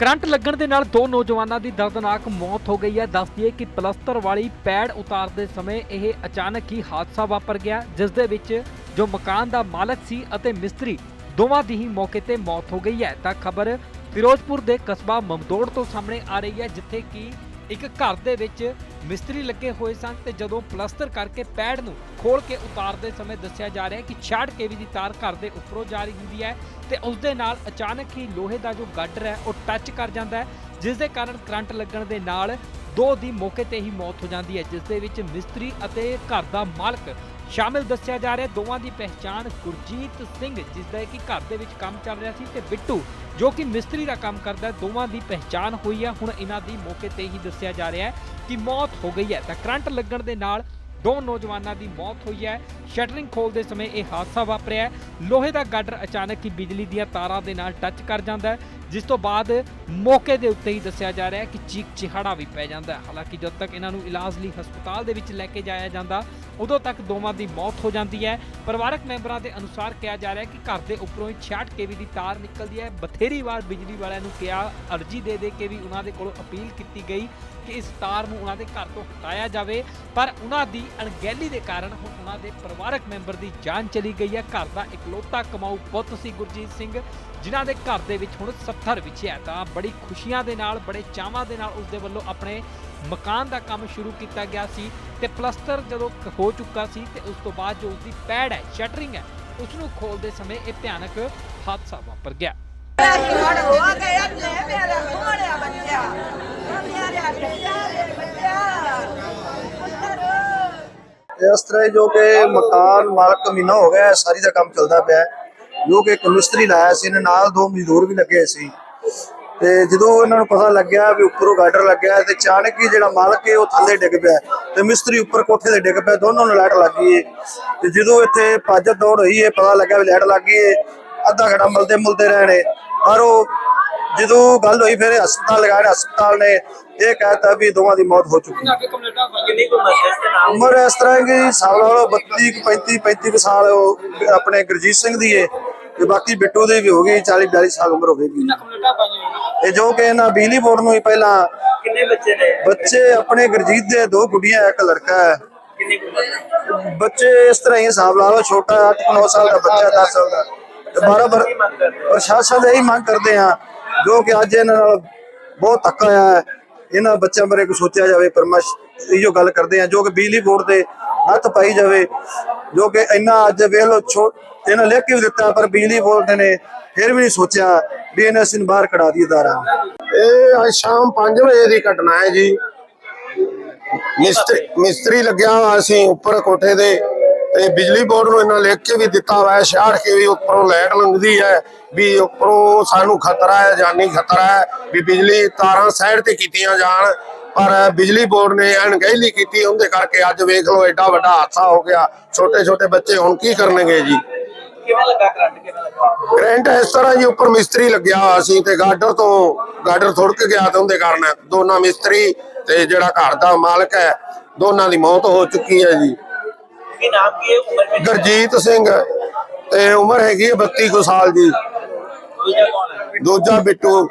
Current ਲੱਗਣ ਦੇ ਨਾਲ ਦੋ ਨੌਜਵਾਨਾਂ ਦੀ ਦਰਦਨਾਕ ਮੌਤ ਹੋ ਗਈ ਹੈ। ਦੱਸਦੀ ਹੈ ਕਿ ਪਲਸਤਰ ਵਾਲੀ ਪੈੜ ਉਤਾਰਦੇ ਸਮੇਂ ਇਹ ਅਚਾਨਕ ਹੀ ਹਾਦਸਾ ਵਾਪਰ ਗਿਆ, ਜਿਸ ਦੇ ਵਿੱਚ ਜੋ ਮਕਾਨ ਦਾ ਮਾਲਕ ਸੀ ਅਤੇ ਮਿਸਤਰੀ, ਦੋਵਾਂ ਦੀ ਹੀ ਮੌਕੇ ਤੇ ਮੌਤ ਹੋ ਗਈ ਹੈ। ਤਾਂ ਖਬਰ ਫਿਰੋਜ਼ਪੁਰ ਦੇ ਕਸਬਾ ਮਮਦੋੜ ਤੋਂ ਸਾਹਮਣੇ ਆ ਰਹੀ ਹੈ, ਜਿੱਥੇ ਕਿ ਇੱਕ ਘਰ ਦੇ ਵਿੱਚ ਮਿਸਤਰੀ ਲੱਗੇ ਹੋਏ ਸਨ ਤੇ ਜਦੋਂ ਪਲਸਤਰ ਕਰਕੇ ਪੈੜ ਨੂੰ ਖੋਲ ਕੇ ਉਤਾਰਦੇ ਸਮੇਂ ਦੱਸਿਆ ਜਾ ਰਿਹਾ ਹੈ ਕਿ 66 ਕੇਵੀ ਦੀ ਤਾਰ ਘਰ ਦੇ ਉੱਪਰੋਂ ਜਾ ਰਹੀ ਹੁੰਦੀ ਹੈ ਤੇ ਉਸ ਦੇ ਨਾਲ ਅਚਾਨਕ ਹੀ ਲੋਹੇ ਦਾ ਜੋ ਗਾਡਰ ਹੈ, ਉਹ ਟੱਚ ਕਰ ਜਾਂਦਾ ਹੈ, ਜਿਸ ਦੇ ਕਾਰਨ ਕਰੰਟ ਲੱਗਣ ਦੇ ਨਾਲ ਦੋ ਦੀ ਮੌਕੇ ਤੇ ਹੀ ਮੌਤ ਹੋ ਜਾਂਦੀ ਹੈ, ਜਿਸ ਦੇ ਵਿੱਚ ਮਿਸਤਰੀ ਅਤੇ ਘਰ ਦਾ ਮਾਲਕ ਸ਼ਾਮਿਲ ਦੱਸਿਆ ਜਾ ਰਿਹਾ ਦੋਵਾਂ ਦੀ ਪਹਿਚਾਣ ਗੁਰਜੀਤ ਸਿੰਘ, ਜਿਸ ਦਾ ਕਿ ਘਰ ਦੇ ਵਿੱਚ ਕੰਮ ਚੱਲ ਰਿਹਾ ਸੀ ਤੇ ਬਿੱਟੂ, ਜੋ ਕਿ ਮਿਸਤਰੀ ਦਾ ਕੰਮ ਕਰਦਾ ਦੋਵਾਂ ਦੀ ਪਹਿਚਾਣ ਹੋਈ ਹੈ। ਹੁਣ ਇਹਨਾਂ ਦੀ ਮੌਕੇ ਤੇ ਹੀ ਦੱਸਿਆ ਜਾ ਰਿਹਾ ਹੈ ਕਿ ਮੌਤ ਹੋ ਗਈ ਹੈ। ਤਾਂ ਕਰੰਟ ਲੱਗਣ ਦੇ ਨਾਲ ਦੋ ਨੌਜਵਾਨਾਂ ਦੀ ਮੌਤ ਹੋਈ ਹੈ। ਸ਼ਟਰਿੰਗ ਖੋਲਦੇ ਸਮੇਂ ਇਹ ਹਾਦਸਾ ਵਾਪਰਿਆ ਲੋਹੇ ਦਾ ਗਾਡਰ ਅਚਾਨਕ ਹੀ ਬਿਜਲੀ ਦੀਆਂ ਤਾਰਾਂ ਦੇ ਨਾਲ ਟੱਚ ਕਰ ਜਾਂਦਾ ਜਿਸ ਤੋਂ ਬਾਅਦ ਮੌਕੇ ਦੇ ਉੱਤੇ ਹੀ ਦੱਸਿਆ ਜਾ ਰਿਹਾ ਹੈ ਕਿ ਚੀਕ ਚਿਹਾੜਾ ਵੀ ਪੈ ਜਾਂਦਾ ਹੈ। ਹਾਲਾਂਕਿ ਜਦ ਤੱਕ ਇਹਨਾਂ ਨੂੰ ਇਲਾਜ ਲਈ ਹਸਪਤਾਲ ਦੇ ਵਿੱਚ ਲੈ ਕੇ ਜਾਇਆ ਜਾਂਦਾ, ਉਦੋਂ ਤੱਕ ਦੋਵਾਂ ਦੀ ਮੌਤ ਹੋ ਜਾਂਦੀ ਹੈ। ਪਰਿਵਾਰਕ ਮੈਂਬਰਾਂ ਦੇ ਅਨੁਸਾਰ ਕਿਹਾ ਜਾ ਰਿਹਾ ਹੈ ਕਿ ਘਰ ਦੇ ਉੱਪਰੋਂ ਹੀ 66 ਕੇਵੀ ਦੀ ਤਾਰ ਨਿਕਲਦੀ ਹੈ। ਬਥੇਰੀ ਵਾਰ ਬਿਜਲੀ ਵਾਲਿਆਂ ਨੂੰ ਕਿਹਾ, ਅਰਜੀ ਦੇ ਦੇ ਕੇ ਵੀ ਉਹਨਾਂ ਦੇ ਕੋਲੋਂ ਅਪੀਲ ਕੀਤੀ ਗਈ ਕਿ ਇਸ ਤਾਰ ਨੂੰ ਉਹਨਾਂ ਦੇ ਘਰ ਤੋਂ ਹਟਾਇਆ ਜਾਵੇ। ਪਰ ਉਹਨਾਂ ਦੀ ਅਣਗਹਿਲੀ ਦੇ ਕਾਰਨ ਹੁਣ ਉਹਨਾਂ ਦੇ ਪਰਿਵਾਰਕ ਮੈਂਬਰ ਦੀ ਜਾਨ ਚਲੀ ਗਈ ਹੈ। ਘਰ ਦਾ ਇਕਲੌਤਾ ਕਮਾਊ ਪੁੱਤ ਸੀ ਗੁਰਜੀਤ ਸਿੰਘ, ਜਿਨ੍ਹਾਂ ਦੇ ਘਰ ਦੇ ਵਿੱਚ ਹੁਣ 70 ਵਿਛਿਆ ਤਾਂ ਬੜੀ ਖੁਸ਼ੀਆਂ ਦੇ ਨਾਲ, ਬੜੇ ਚਾਵਾਂ ਦੇ ਨਾਲ ਉਸ ਦੇ ਵੱਲੋਂ ਆਪਣੇ ਮਕਾਨ ਦਾ ਕੰਮ ਸ਼ੁਰੂ ਕੀਤਾ ਗਿਆ ਸੀ ਤੇ ਪਲਸਟਰ ਜਦੋਂ ਹੋ ਚੁੱਕਾ ਸੀ ਤੇ ਉਸ ਤੋਂ ਬਾਅਦ ਜੋ ਉਸ ਦੀ ਪੈੜ ਹੈ, ਸ਼ਟਰਿੰਗ ਹੈ ਉਸ ਨੂੰ ਖੋਲਦੇ ਸਮੇਂ ਇਹ ਭਿਆਨਕ ਹਾਦਸਾ ਵਾਪਰ ਗਿਆ। ਇਸ ਤਰ੍ਹਾਂ ਜੋ ਕਿ ਮਕਾਨ ਮਾਲਕ ਮਹੀਨਾ ਹੋ ਗਿਆ ਸਾਰੀ ਦਾ ਕੰਮ ਚੱਲਦਾ ਪਿਆ ਜੋ ਕਿ ਇੱਕ ਮਿਸਤਰੀ ਲਾਇਆ ਸੀ, ਇਹਨੇ ਨਾਲ ਦੋ ਮਜ਼ਦੂਰ ਵੀ ਲੱਗੇ ਸੀ। ਤੇ ਜਦੋਂ ਇਹਨਾਂ ਨੂੰ ਪਤਾ ਲੱਗਿਆ ਵੀ ਉੱਪਰੋਂ ਗਾਡਰ ਲੱਗਿਆ ਤੇ ਅਚਾਨਕ ਹੀ ਜਿਹੜਾ ਮਾਲਕ ਹੈ ਉਹ ਥੱਲੇ ਡਿੱਗ ਪਿਆ ਤੇ ਮਿਸਤਰੀ ਉੱਪਰ ਕੋਠੇ ਤੇ ਡਿੱਗ ਪਿਆ, ਦੋਨੋਂ ਨੂੰ ਲਾਈਟ ਲੱਗ ਗਈ ਹੈ ਤੇ ਜਦੋਂ ਇੱਥੇ ਭੱਜ ਦੌੜ ਹੋਈ ਹੈ ਪਤਾ ਲੱਗਾ ਵੀ ਲਾਈਟ ਲੱਗ ਗਈ ਹੈ ਅੱਧਾ ਘੰਟਾ ਮਿਲਦੇ ਮਿਲਦੇ ਰਹਿਣੇ। ਪਰ ਉਹ ਜਦੋਂ ਗੱਲ ਹੋਈ ਫਿਰ ਹਸਪਤਾਲ ਲਗਾਏ ਹਸਪਤਾਲ ਨੇ ਇਹ ਕਹਿਤਾ ਵੀ ਦੋਵਾਂ ਦੀ ਮੌਤ ਹੋ ਚੁੱਕੀ ਹੈ। ਉਮਰ ਇਸ ਤਰ੍ਹਾਂ ਕਿ ਸਾਲ ਵਾਲੋ 32 ਕੁ 35 35 ਕੁ ਸਾਲ ਆਪਣੇ ਗੁਰਜੀਤ ਸਿੰਘ ਦੀ ਹੈ ਤੇ ਬਾਕੀ ਬਿੱਟੂ ਦੀ ਵੀ ਹੋ ਗਈ 40 42 ਸਾਲ ਉਮਰ ਹੋਵੇਗੀ ਤੇ ਜੋ ਕਿ ਇਹਨਾਂ ਬਿਜਲੀ ਬੋਰਡ ਨੂੰ ਹੀ ਪਹਿਲਾਂ ਕਿੰਨੇ ਬੱਚੇ ਨੇ? ਬੱਚੇ ਆਪਣੇ ਗੁਰਜੀਤ ਦੇ ਦੋ ਗੁੱਡੀਆਂ ਇੱਕ ਲੜਕਾ ਹੈ। ਬੱਚੇ ਇਸ ਤਰ੍ਹਾਂ ਹੀ ਹਿਸਾਬ ਲਾ ਲਓ ਛੋਟਾ 8-9 ਸਾਲ ਦਾ ਬੱਚਾ 10 ਸਾਲ ਦਾ। ਤੇ ਬਰਾਬਰ? ਪ੍ਰਸ਼ਾਸਨ ਦੇ ਹੀ ਮੰਗ ਕਰਦੇ ਆ ਜੋ ਕਿ ਅੱਜ ਇਹਨਾਂ ਨਾਲ ਬਹੁਤ ਧੱਕਾ ਹੋਇਆ ਹੈ। ਇਹਨਾਂ ਬੱਚਿਆਂ ਬਾਰੇ ਕੁਝ ਸੋਚਿਆ ਜਾਵੇ ਪਰਮਸ਼ ਇਹੋ ਗੱਲ ਕਰਦੇ ਆ ਜੋ ਕਿ ਬਿਜਲੀ ਬੋਰਡ ਦੇ ਹੱਥ ਪਾਈ ਜਾਵੇ। ਜੋ ਕਿ ਇੰਨਾ ਅੱਜ ਵੇਖ ਲਓ ਇਹਨਾਂ ਲਿਖ ਕੇ ਵੀ ਦਿੱਤਾ, ਪਰ ਬਿਜਲੀ ਬੋਰਡ ਨੇ, ਫਿਰ ਵੀ ਨਹੀਂ ਸੋਚਿਆ ਵੀ ਇਹਨਾਂ ਅਸੀਂ ਬਾਹਰ ਕਢਾ ਦਈਏ ਦਾਰਾਂ। ਇਹ ਅੱਜ ਸ਼ਾਮ 5 ਵਜੇ ਦੀ ਘਟਨਾ ਹੈ ਜੀ। ਮਿਸਤਰੀ ਮਿਸਤਰੀ ਲੱਗਿਆ ਹੋਇਆ ਸੀ ਉੱਪਰ ਕੋਠੇ ਦੇ, ਤੇ ਬਿਜਲੀ ਬੋਰਡ ਨੂੰ ਇਹਨਾਂ ਲਿਖ ਕੇ ਵੀ ਦਿੱਤਾ ਹੋਇਆ ਹੈ ਛਾੜ ਕੇ ਵੀ ਉੱਪਰੋਂ ਲਾਈਟ ਲੰਘਦੀ ਹੈ, ਵੀ ਉੱਪਰੋਂ ਸਾਨੂੰ ਖਤਰਾ ਹੈ, ਜਾਨੀ ਖਤਰਾ ਹੈ, ਵੀ ਬਿਜਲੀ ਤਾਰਾਂ ਸਾਈਡ ਤੇ ਕੀਤੀਆਂ ਜਾਣ। ਪਰ ਬਿਜਲੀ ਬੋਰਡ ਨੇ ਅਣਗਹਿਲੀ ਕੀਤੀ ਉਹਦੇ ਕਰਕੇ ਅੱਜ ਵੇਖ ਲਓ ਐਡਾ ਵੱਡਾ ਹਾਦਸਾ ਹੋ ਗਿਆ। ਛੋਟੇ ਛੋਟੇ ਬੱਚੇ ਹੁਣ ਕੀ ਕਰਨਗੇ ਜੀ? ਕਿਵੇਂ ਲੱਗਾ ਕਰੰਟ ਕਿਵੇਂ ਲੱਗਾ? ਕਰੰਟ ਇਸ ਤਰ੍ਹਾਂ ਜੀ ਉੱਪਰ ਮਿਸਤਰੀ ਲੱਗਿਆ ਹੋਇਆ ਸੀ ਤੇ ਗਾਡਰ ਤੋਂ ਗਾਡਰ ਥੁੜਕ ਗਿਆ ਤੇ ਉਹਦੇ ਕਾਰਨ ਦੋਨਾਂ ਮਿਸਤਰੀ ਤੇ ਜਿਹੜਾ ਘਰ ਦਾ ਮਾਲਕ ਹੈ ਦੋਨਾਂ ਦੀ ਮੌਤ ਹੋ ਚੁੱਕੀ ਹੈ ਜੀ। ਕੀ ਨਾਮ ਕੀ ਹੈ? ਉਮਰ ਵਿੱਚ ਗੁਰਜੀਤ ਸਿੰਘ ਤੇ ਉਮਰ ਹੈਗੀ ਹੈ 32 ਕੁ ਸਾਲ ਦੀ। ਦੂਜਾ ਕੌਣ ਹੈ? ਦੂਜਾ ਬਿੱਟੂ।